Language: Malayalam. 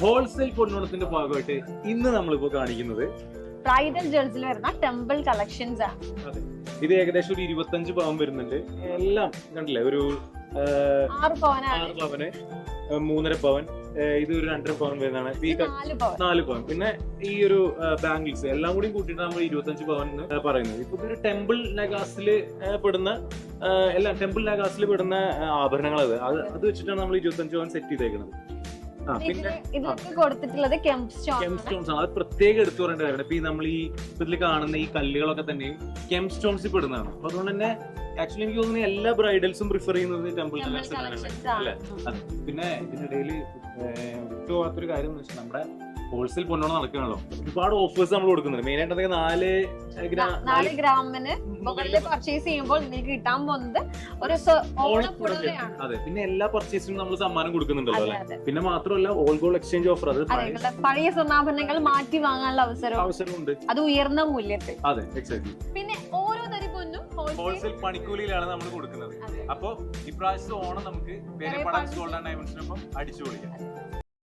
ഹോൾസെയിൽ പൊന്നോണത്തിന്റെ ഭാഗമായിട്ട് ഇന്ന് നമ്മളിപ്പോ കാണിക്കുന്നത് ബ്രൈഡൽ ജ്വൽസിൽ വരുന്ന ടെമ്പിൾ കളക്ഷൻസ് ആണ് അതെ. ഇത് ഏകദേശം ഒരു ഇരുപത്തഞ്ച് പവൻ വരുന്നുണ്ട്. എല്ലാം കണ്ടില്ലേ? ഒരു ആ, ആറ് പവനാണ്. ആറ് പവന് മൂന്നര പവൻ ഇത് ഒരു രണ്ടര പവൻ വരുന്നതാണ്. ഇപ്പൊ ഈ ക- നാല് പവൻ. നാല് പവൻ. പിന്നെ ഈ ഒരു ബാംഗിൾസ് എല്ലാം കൂടി കൂട്ടിയിട്ട് നമ്മൾ ഇരുപത്തഞ്ച് പവൻ എന്ന് പറയുന്നത്. ഇപ്പൊ ഇതൊരു ടെമ്പിൾ നഗാസിൽ പെടുന്ന എല്ലാം ടെമ്പിൾ നഗാസിൽ പെടുന്ന ആ, ആഭരണങ്ങൾ അത് അത് വെച്ചിട്ടാണ് നമ്മൾ ഇരുപത്തഞ്ച് പവൻ സെറ്റ് ചെയ്തേക്കുന്നത് ഇതിലൊക്കെ കൊടുത്തിട്ടുള്ളത് കെംപ് സ്റ്റോൺസ് ആണ്. അത് പ്രത്യേകം എടുത്തു പറയേണ്ട കാര്യമാണ്. ഇപ്പൊ ഈ നമ്മൾ ഈ ഇതിൽ കാണുന്ന ഈ കല്ലുകളൊക്കെ തന്നെയും കെം സ്റ്റോൺസിൽ പെടുന്നതാണ് അപ്പൊ അതുകൊണ്ട് തന്നെ ആക്ച്വലി എനിക്ക് തോന്നുന്നു എല്ലാ ബ്രൈഡൽസും പ്രിഫർ ചെയ്യുന്നത് ടെമ്പിൾ ടെമ്പിൾ ആണ് കളക്ഷൻസ് അല്ലേ? പിന്നെ ഇതിനിടയിൽ വിട്ടുപോകാത്തൊരു കാര്യം എന്ന് വെച്ചാൽ നമ്മുടെ ഹോൾസെയിൽ പൊന്നോണം നടക്കുകയാണല്ലോ. ഒരുപാട് ഓഫേഴ്സ് നമ്മൾ കൊടുക്കുന്നുണ്ട്. മെയിൻ ആയിട്ട് നാല് ഗ്രാ- നാല് ഗ്രാമിന് മുകളിൽ പർച്ചേസ് ചെയ്യുമ്പോൾ നിങ്ങൾക്ക് കിട്ടാൻ പോകുന്നത് ഒരു അതെ. പിന്നെ എല്ലാ പർച്ചേസിനും നമ്മൾ സമ്മാനം കൊടുക്കുന്നുണ്ടല്ലോ അല്ലേ? പിന്നെ മാത്രമല്ല ഓൾ ഗോൾ എക്സ്ചേഞ്ച് ഓഫർ അത് പഴയ സ്വർണാഭരണങ്ങൾ മാറ്റി വാങ്ങാനുള്ള അവസരം. അവസരമുണ്ട്. അത് ഉയർന്ന മൂല്യത്തിൽ. അതെ എക്സാക്ട് പിന്നെ ഓരോ തരി പൊന്നും ഹോൾസെയിൽ പണിക്കൂലിയിലാണ് നമ്മൾ കൊടുക്കുന്നത്. അപ്പോൾ അപ്പോ ഇപ്രാവശ്യത്തെ ഓണം നമുക്ക് ഗോൾഡ് ആൻഡ് ഡയമണ്ട്സിനൊപ്പം അടിച്ചു പൊളിക്കാം.